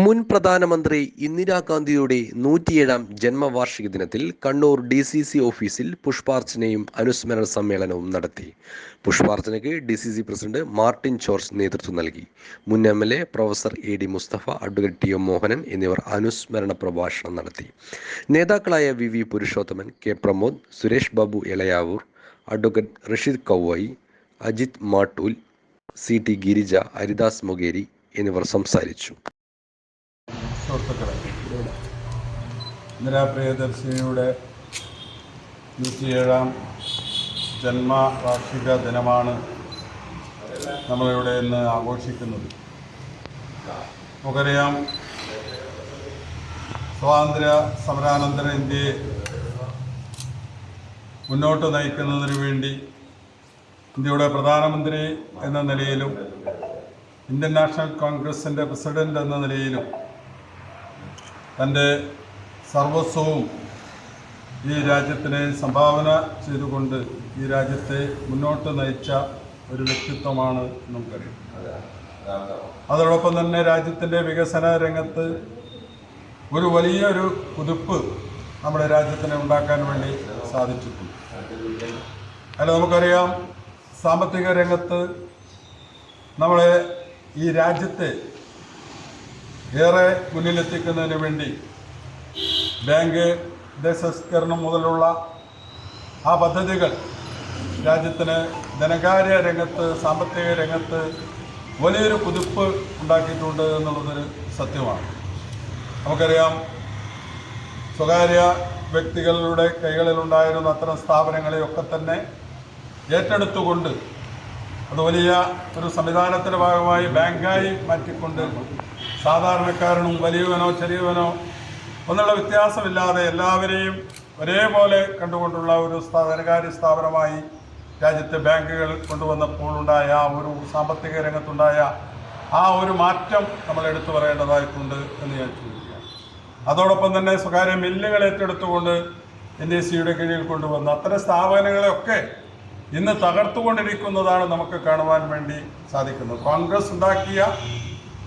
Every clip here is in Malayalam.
മുൻ പ്രധാനമന്ത്രി ഇന്ദിരാഗാന്ധിയുടെ നൂറ്റിയേഴാം ജന്മവാർഷിക ദിനത്തിൽ കണ്ണൂർ ഡി സി സി ഓഫീസിൽ പുഷ്പാർച്ചനയും അനുസ്മരണ സമ്മേളനവും നടത്തി. പുഷ്പാർച്ചനയ്ക്ക് D C C president Martin George നേതൃത്വം നൽകി. മുൻ M L A professor A D Mustafa advocate T M Mohanan എന്നിവർ അനുസ്മരണ പ്രഭാഷണം നടത്തി. നേതാക്കളായ V V Purushothaman K Pramod Suresh Babu Elayavoor advocate Rasheed Kavvayi Ajith Mattool C T Girija Haridas Mogeri എന്നിവർ സംസാരിച്ചു. സുഹൃത്തുക്കളെ ഇന്ദിരാ പ്രിയദർശിനിയുടെ നൂറ്റിയേഴാം ജന്മവാർഷിക ദിനമാണ് നമ്മളിവിടെ ഇന്ന് ആഘോഷിക്കുന്നത്. നമുക്കറിയാം സ്വാതന്ത്ര്യ സമരാനന്തര ഇന്ത്യയെ മുന്നോട്ട് നയിക്കുന്നതിന് വേണ്ടി ഇന്ത്യയുടെ പ്രധാനമന്ത്രി എന്ന നിലയിലും ഇന്ത്യൻ നാഷണൽ കോൺഗ്രസിന്റെ പ്രസിഡന്റ് എന്ന നിലയിലും തന്റെ സർവസ്വവും ഈ രാജ്യത്തിനെ സംഭാവന ചെയ്തുകൊണ്ട് ഈ രാജ്യത്തെ മുന്നോട്ട് നയിച്ച ഒരു വ്യക്തിത്വമാണ് നമുക്കറിയാം. അതോടൊപ്പം തന്നെ രാജ്യത്തിന്റെ വികസന രംഗത്ത് ഒരു വലിയൊരു കുതിപ്പ് നമ്മുടെ രാജ്യത്തിനെ ഉണ്ടാക്കാൻ വേണ്ടി സാധിച്ചിട്ടുണ്ട്. അല്ല നമുക്കറിയാം സാമ്പത്തിക രംഗത്ത് നമ്മളെ ഈ രാജ്യത്തെ ഏറെ മുന്നിലെത്തിക്കുന്നതിന് വേണ്ടി ബാങ്ക് ദേശസ്കരണം മുതലുള്ള ആ പദ്ധതികൾ രാജ്യത്തിന് ധനകാര്യ രംഗത്ത് സാമ്പത്തിക രംഗത്ത് വലിയൊരു കുതിപ്പ് ഉണ്ടാക്കിയിട്ടുണ്ട് എന്നുള്ളതൊരു സത്യമാണ്. നമുക്കറിയാം സ്വകാര്യ വ്യക്തികളുടെ കൈകളിലുണ്ടായിരുന്ന അത്തരം സ്ഥാപനങ്ങളെയൊക്കെ തന്നെ ഏറ്റെടുത്തുകൊണ്ട് അത് വലിയ ഒരു സംവിധാനത്തിന്റെ ഭാഗമായി ബാങ്കായി മാറ്റിക്കൊണ്ട് സാധാരണക്കാരനും വലിയവനോ ചെറിയവനോ ഒന്നുള്ള വ്യത്യാസമില്ലാതെ എല്ലാവരെയും ഒരേപോലെ കണ്ടുകൊണ്ടുള്ള ഒരു ധനകാര്യ സ്ഥാപനമായി രാജ്യത്തെ ബാങ്കുകൾ കൊണ്ടുവന്നപ്പോൾ ഉണ്ടായ ഒരു സാമ്പത്തിക രംഗത്തുണ്ടായ ആ ഒരു മാറ്റം നമ്മൾ എടുത്തു പറയേണ്ടതായിട്ടുണ്ട് എന്ന് ഞാൻ ചോദിക്കുകയാണ്. അതോടൊപ്പം തന്നെ സ്വകാര്യ മില്ലുകൾ ഏറ്റെടുത്തുകൊണ്ട് എൻ എ സിയുടെ കീഴിൽ കൊണ്ടുവന്ന അത്തരം സ്ഥാപനങ്ങളെയൊക്കെ ഇന്ന് തകർത്തുകൊണ്ടിരിക്കുന്നതാണ് നമുക്ക് കാണുവാൻ വേണ്ടി സാധിക്കുന്നത്. കോൺഗ്രസ് ഉണ്ടാക്കിയ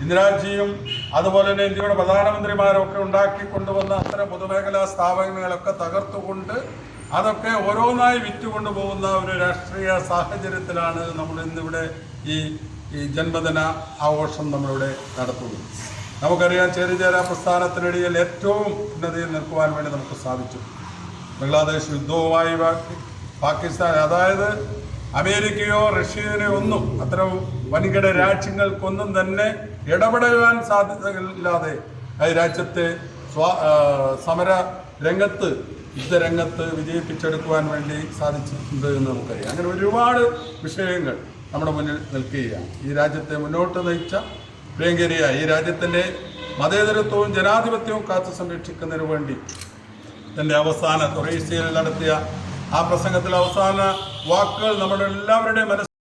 ഇന്ദിരാജിയും അതുപോലെ തന്നെ ഇന്ത്യയുടെ പ്രധാനമന്ത്രിമാരും ഒക്കെ ഉണ്ടാക്കി കൊണ്ടുവന്ന അത്തരം പൊതുമേഖലാ സ്ഥാപനങ്ങളൊക്കെ തകർത്തുകൊണ്ട് അതൊക്കെ ഓരോന്നായി വിറ്റുകൊണ്ടു പോകുന്ന ഒരു രാഷ്ട്രീയ സാഹചര്യത്തിലാണ് നമ്മൾ ഇന്നിവിടെ ഈ ഈ ജന്മദിന ആഘോഷം നമ്മളിവിടെ നടത്തുന്നത്. നമുക്കറിയാം ചേരിചേരാ പ്രസ്ഥാനത്തിനിടയിൽ ഏറ്റവും ഉന്നതിയിൽ നിൽക്കുവാൻ വേണ്ടി നമുക്ക് സാധിച്ചു. ബംഗ്ലാദേശ് യുദ്ധവുമായി പാകിസ്ഥാൻ അതായത് അമേരിക്കയോ റഷ്യയോ ഒന്നും അത്തരം വൻകിട രാജ്യങ്ങൾക്കൊന്നും തന്നെ ഇടപെടുവാൻ സാധ്യതകളില്ലാതെ രാജ്യത്തെ സമര രംഗത്ത് യുദ്ധരംഗത്ത് വിജയിപ്പിച്ചെടുക്കുവാൻ വേണ്ടി സാധിച്ചിട്ടുണ്ട് എന്ന് നമുക്കറിയാം. അങ്ങനെ ഒരുപാട് വിഷയങ്ങൾ നമ്മുടെ മുന്നിൽ നിൽക്കുകയാണ്. ഈ രാജ്യത്തെ മുന്നോട്ട് നയിച്ച പ്രിയങ്കരിയ ഈ രാജ്യത്തിന്റെ മതേതരത്വവും ജനാധിപത്യവും കാത്തു സംരക്ഷിക്കുന്നതിന് വേണ്ടി തന്റെ അവസാന തുറീശ്ശയിൽ നടത്തിയ ആ പ്രസംഗത്തിൽ അവസാന വാക്കുകൾ നമ്മുടെ എല്ലാവരുടെയും മനസ്സിൽ